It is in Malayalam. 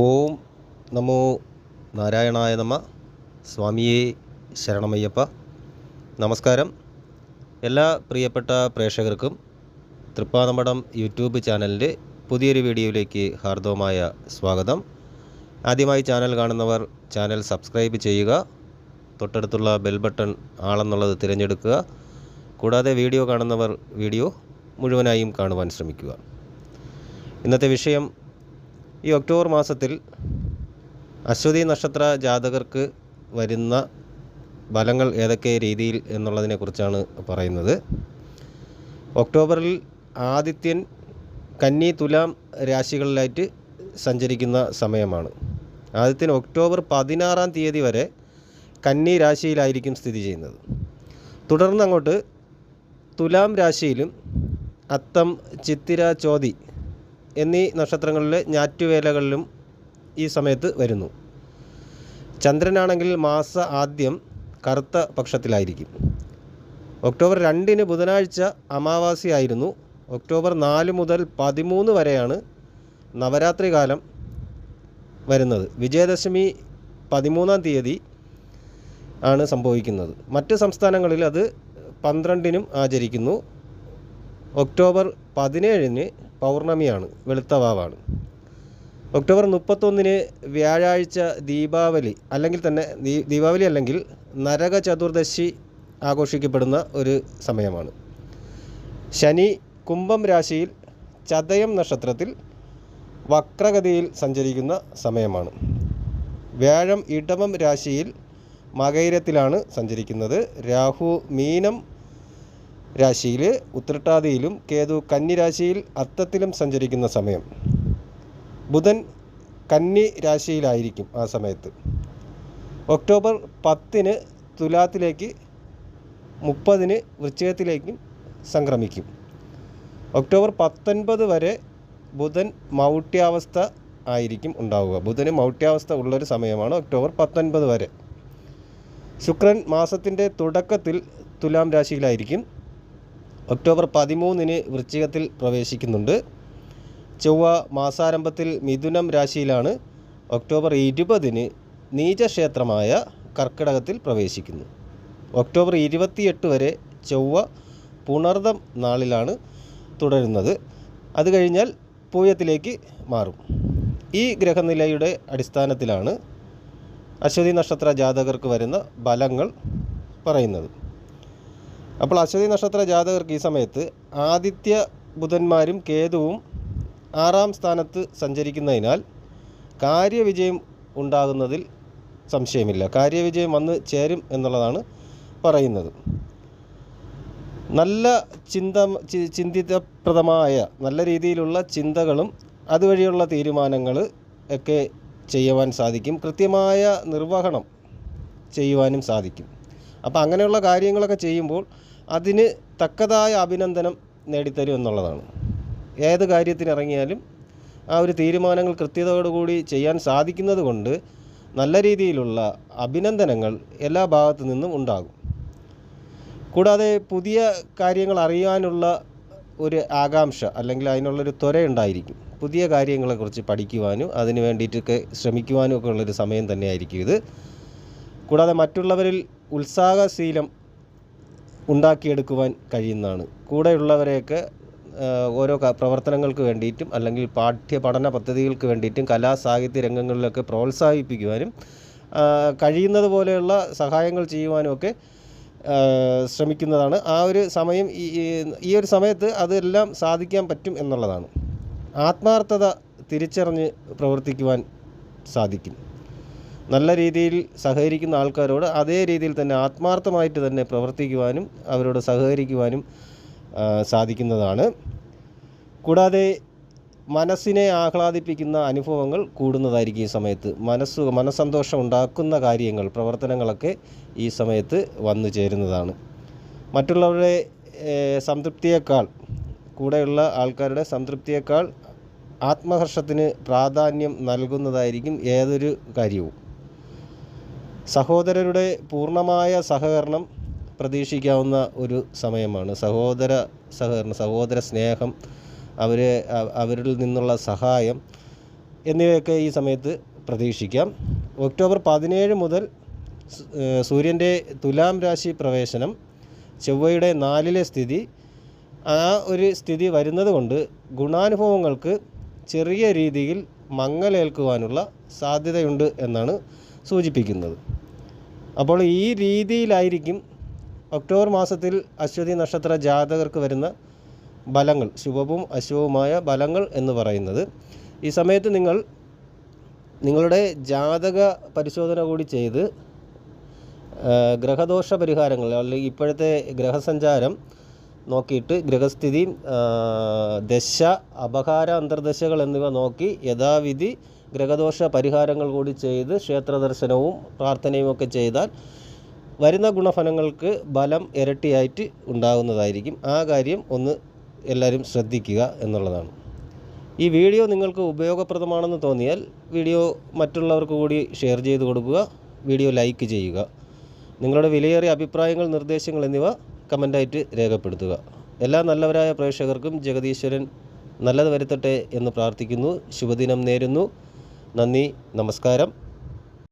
ഓം നമോ നാരായണായ നമ. സ്വാമിയെ ശരണമയ്യപ്പ. നമസ്കാരം. എല്ലാ പ്രിയപ്പെട്ട പ്രേക്ഷകർക്കും തൃപ്പാതമ്പടം യൂട്യൂബ് ചാനലിന്റെ പുതിയൊരു വീഡിയോയിലേക്ക് ഹാർദവമായ സ്വാഗതം. ആദ്യമായി ചാനൽ കാണുന്നവർ ചാനൽ സബ്സ്ക്രൈബ് ചെയ്യുക തൊട്ടടുത്തുള്ള ബെൽ ബട്ടൺ ആളെന്നുള്ളത് തിരഞ്ഞെടുക്കുക കൂടാതെ വീഡിയോ കാണുന്നവർ വീഡിയോ മുഴുവനായും കാണുവാൻ ശ്രമിക്കുക. ഇന്നത്തെ വിഷയം ഈ ഒക്ടോബർ മാസത്തിൽ അശ്വതി നക്ഷത്ര ജാതകർക്ക് വരുന്ന ഫലങ്ങൾ ഏതൊക്കെ രീതിയിൽ എന്നുള്ളതിനെക്കുറിച്ചാണ് പറയുന്നത്. ഒക്ടോബറിൽ ആദിത്യൻ കന്നി തുലാം രാശികളിലായിട്ട് സഞ്ചരിക്കുന്ന സമയമാണ്. ആദിത്യൻ ഒക്ടോബർ പതിനാറാം തീയതി വരെ കന്നി രാശിയിലായിരിക്കും സ്ഥിതി ചെയ്യുന്നത്. തുടർന്ന് അങ്ങോട്ട് തുലാം രാശിയിലും അത്തം ചിത്തിര ചോതി എന്നീ നക്ഷത്രങ്ങളിലെ ഞാറ്റുവേലകളിലും ഈ സമയത്ത് വരുന്നു. ചന്ദ്രനാണെങ്കിൽ മാസ ആദ്യം കറുത്ത പക്ഷത്തിലായിരിക്കും. ഒക്ടോബർ രണ്ടിന് ബുധനാഴ്ച അമാവാസിയായിരുന്നു. ഒക്ടോബർ നാല് മുതൽ പതിമൂന്ന് വരെയാണ് നവരാത്രി കാലം വരുന്നത്. വിജയദശമി പതിമൂന്നാം തീയതി ആണ് സംഭവിക്കുന്നത്. മറ്റ് സംസ്ഥാനങ്ങളിൽ അത് പന്ത്രണ്ടിനും ആചരിക്കുന്നു. ഒക്ടോബർ പതിനേഴിന് പൗർണമിയാണ് വെളുത്ത വാവാണ്. ഒക്ടോബർ മുപ്പത്തൊന്നിന് വ്യാഴാഴ്ച ദീപാവലി അല്ലെങ്കിൽ തന്നെ ദീപാവലി അല്ലെങ്കിൽ നരക ചതുർദശി ആഘോഷിക്കപ്പെടുന്ന ഒരു സമയമാണ്. ശനി കുംഭം രാശിയിൽ ചതയം നക്ഷത്രത്തിൽ വക്രഗതിയിൽ സഞ്ചരിക്കുന്ന സമയമാണ്. വ്യാഴം ഇടവം രാശിയിൽ മകൈരത്തിലാണ് സഞ്ചരിക്കുന്നത്. രാഹു മീനം രാശിയിൽ ഉത്രട്ടാതിയിലും കേതു കന്നി രാശിയിൽ അത്തത്തിലും സഞ്ചരിക്കുന്ന സമയം. ബുധൻ കന്നി രാശിയിലായിരിക്കും ആ സമയത്ത്. ഒക്ടോബർ പത്തിന് തുലാത്തിലേക്ക് മുപ്പതിന് വൃശ്ചികത്തിലേക്കും സംക്രമിക്കും. ഒക്ടോബർ പത്തൊൻപത് വരെ ബുധൻ മൗട്ട്യാവസ്ഥ ആയിരിക്കും ഉണ്ടാവുക. ബുധന് മൗട്ട്യാവസ്ഥ ഉള്ളൊരു സമയമാണ് ഒക്ടോബർ പത്തൊൻപത് വരെ. ശുക്രൻ മാസത്തിന്റെ തുടക്കത്തിൽ തുലാം രാശിയിലായിരിക്കും. ഒക്ടോബർ പതിമൂന്നിന് വൃശ്ചികത്തിൽ പ്രവേശിക്കുന്നുണ്ട്. ചൊവ്വ മാസാരംഭത്തിൽ മിഥുനം രാശിയിലാണ് ഒക്ടോബർ ഇരുപതിന് നീചക്ഷേത്രമായ കർക്കിടകത്തിൽ പ്രവേശിക്കുന്നു. ഒക്ടോബർ ഇരുപത്തിയെട്ട് വരെ ചൊവ്വ പുണർദം നാളിലാണ് തുടരുന്നത്. അത് കഴിഞ്ഞാൽ പൂയത്തിലേക്ക് മാറും. ഈ ഗ്രഹനിലയുടെ അടിസ്ഥാനത്തിലാണ് അശ്വതി നക്ഷത്ര ജാതകർക്ക് വരുന്ന ബലങ്ങൾ പറയുന്നത്. അപ്പോൾ അശ്വതി നക്ഷത്ര ജാതകർക്ക് ഈ സമയത്ത് ആദിത്യ ബുധന്മാരും കേതുവും ആറാം സ്ഥാനത്ത് സഞ്ചരിക്കുന്നതിനാൽ കാര്യവിജയം ഉണ്ടാകുന്നതിൽ സംശയമില്ല. കാര്യവിജയം വന്ന് ചേരും എന്നുള്ളതാണ് പറയുന്നത്. നല്ല ചിന്ത ചിന്തിതപ്രദമായ നല്ല രീതിയിലുള്ള ചിന്തകളും അതുവഴിയുള്ള തീരുമാനങ്ങൾ ഒക്കെ ചെയ്യുവാൻ സാധിക്കും. കൃത്യമായ നിർവഹണം ചെയ്യുവാനും സാധിക്കും. അപ്പോൾ അങ്ങനെയുള്ള കാര്യങ്ങളൊക്കെ ചെയ്യുമ്പോൾ അതിന് തക്കതായ അഭിനന്ദനം നേടിത്തരും എന്നുള്ളതാണ്. ഏത് കാര്യത്തിനിറങ്ങിയാലും ആ ഒരു തീരുമാനങ്ങൾ കൃത്യതയോടുകൂടി ചെയ്യാൻ സാധിക്കുന്നത് കൊണ്ട് നല്ല രീതിയിലുള്ള അഭിനന്ദനങ്ങൾ എല്ലാ ഭാഗത്തു നിന്നും ഉണ്ടാകും. കൂടാതെ പുതിയ കാര്യങ്ങൾ അറിയാനുള്ള ഒരു ആകാംക്ഷ അല്ലെങ്കിൽ അതിനുള്ളൊരു ത്വര ഉണ്ടായിരിക്കും. പുതിയ കാര്യങ്ങളെക്കുറിച്ച് പഠിക്കുവാനും അതിന് വേണ്ടിയിട്ടൊക്കെ ശ്രമിക്കുവാനും ഒക്കെ ഉള്ളൊരു സമയം തന്നെയായിരിക്കും ഇത്. കൂടാതെ മറ്റുള്ളവരിൽ ഉത്സാഹശീലം ഉണ്ടാക്കിയെടുക്കുവാൻ കഴിയുന്നതാണ്. കൂടെയുള്ളവരെയൊക്കെ ഓരോ പ്രവർത്തനങ്ങൾക്ക് വേണ്ടിയിട്ടും അല്ലെങ്കിൽ പാഠ്യ പഠന പദ്ധതികൾക്ക് വേണ്ടിയിട്ടും കലാ സാഹിത്യ രംഗങ്ങളിലൊക്കെ പ്രോത്സാഹിപ്പിക്കുവാനും കഴിയുന്നത് പോലെയുള്ള സഹായങ്ങൾ ചെയ്യുവാനും ഒക്കെ ശ്രമിക്കുന്നതാണ്. ആ ഒരു സമയം ഈ ഒരു സമയത്ത് അതെല്ലാം സാധിക്കാൻ പറ്റും എന്നുള്ളതാണ്. ആത്മാർത്ഥത തിരിച്ചറിഞ്ഞ് പ്രവർത്തിക്കുവാൻ സാധിക്കും. നല്ല രീതിയിൽ സഹകരിക്കുന്ന ആൾക്കാരോട് അതേ രീതിയിൽ തന്നെ ആത്മാർത്ഥമായിട്ട് തന്നെ പ്രവർത്തിക്കുവാനും അവരോട് സഹകരിക്കുവാനും സാധിക്കുന്നതാണ്. കൂടാതെ മനസ്സിനെ ആഹ്ലാദിപ്പിക്കുന്ന അനുഭവങ്ങൾ കൂടുന്നതായിരിക്കും ഈ സമയത്ത്. മനസ്സ് മനസ്സന്തോഷം ഉണ്ടാക്കുന്ന കാര്യങ്ങൾ പ്രവർത്തനങ്ങളൊക്കെ ഈ സമയത്ത് വന്നു ചേരുന്നതാണ്. മറ്റുള്ളവരുടെ സംതൃപ്തിയേക്കാൾ കൂടെയുള്ള ആൾക്കാരുടെ സംതൃപ്തിയേക്കാൾ ആത്മഹർഷത്തിന് പ്രാധാന്യം നൽകുന്നതായിരിക്കും ഏതൊരു കാര്യവും. സഹോദരരുടെ പൂർണമായ സഹകരണം പ്രതീക്ഷിക്കാവുന്ന ഒരു സമയമാണ്. സഹോദര സഹകരണം സഹോദര സ്നേഹം അവരെ അവരിൽ നിന്നുള്ള സഹായം എന്നിവയൊക്കെ ഈ സമയത്ത് പ്രതീക്ഷിക്കാം. ഒക്ടോബർ പതിനേഴ് മുതൽ സൂര്യന്റെ തുലാം രാശി പ്രവേശനം ചൊവ്വയുടെ നാലിലെ സ്ഥിതി. ആ ഒരു സ്ഥിതി വരുന്നത് കൊണ്ട് ഗുണാനുഭവങ്ങൾക്ക് ചെറിയ രീതിയിൽ മങ്ങലേൽക്കുവാനുള്ള സാധ്യതയുണ്ട് എന്നാണ് സൂചിപ്പിക്കുന്നത്. അപ്പോൾ ഈ രീതിയിലായിരിക്കും ഒക്ടോബർ മാസത്തിൽ അശ്വതി നക്ഷത്ര ജാതകർക്ക് വരുന്ന ബലങ്ങൾ ശുഭവും അശുഭവുമായ ബലങ്ങൾ എന്ന് പറയുന്നത്. ഈ സമയത്ത് നിങ്ങൾ നിങ്ങളുടെ ജാതക പരിശോധന കൂടി ചെയ്ത് ഗ്രഹദോഷ പരിഹാരങ്ങൾ അല്ലെങ്കിൽ ഇപ്പോഴത്തെ ഗ്രഹസഞ്ചാരം നോക്കിയിട്ട് ഗ്രഹസ്ഥിതി ദശ അപഹാര അന്തർദശകൾ എന്നിവ നോക്കി യഥാവിധി ഗ്രഹദോഷ പരിഹാരങ്ങൾ കൂടി ചെയ്ത് ക്ഷേത്രദർശനവും പ്രാർത്ഥനയും ഒക്കെ ചെയ്താൽ വരുന്ന ഗുണഫലങ്ങൾക്ക് ബലം ഇരട്ടിയായിട്ട് ഉണ്ടാകുന്നതായിരിക്കും ആ കാര്യം ഒന്ന് എല്ലാവരും ശ്രദ്ധിക്കുക എന്നുള്ളതാണ്. ഈ വീഡിയോ നിങ്ങൾക്ക് ഉപയോഗപ്രദമാണെന്ന് തോന്നിയാൽ വീഡിയോ മറ്റുള്ളവർക്ക് കൂടി ഷെയർ ചെയ്ത് കൊടുക്കുക വീഡിയോ ലൈക്ക് ചെയ്യുക. നിങ്ങളുടെ വിലയേറിയ അഭിപ്രായങ്ങൾ നിർദ്ദേശങ്ങൾ എന്നിവ കമന്റായിട്ട് രേഖപ്പെടുത്തുക. എല്ലാ നല്ലവരായ പ്രേക്ഷകർക്കും ജഗദീശ്വരൻ നല്ലത് വരുത്തട്ടെ എന്ന് പ്രാർത്ഥിക്കുന്നു. ശുഭദിനം നേരുന്നു. നന്ദി. നമസ്കാരം.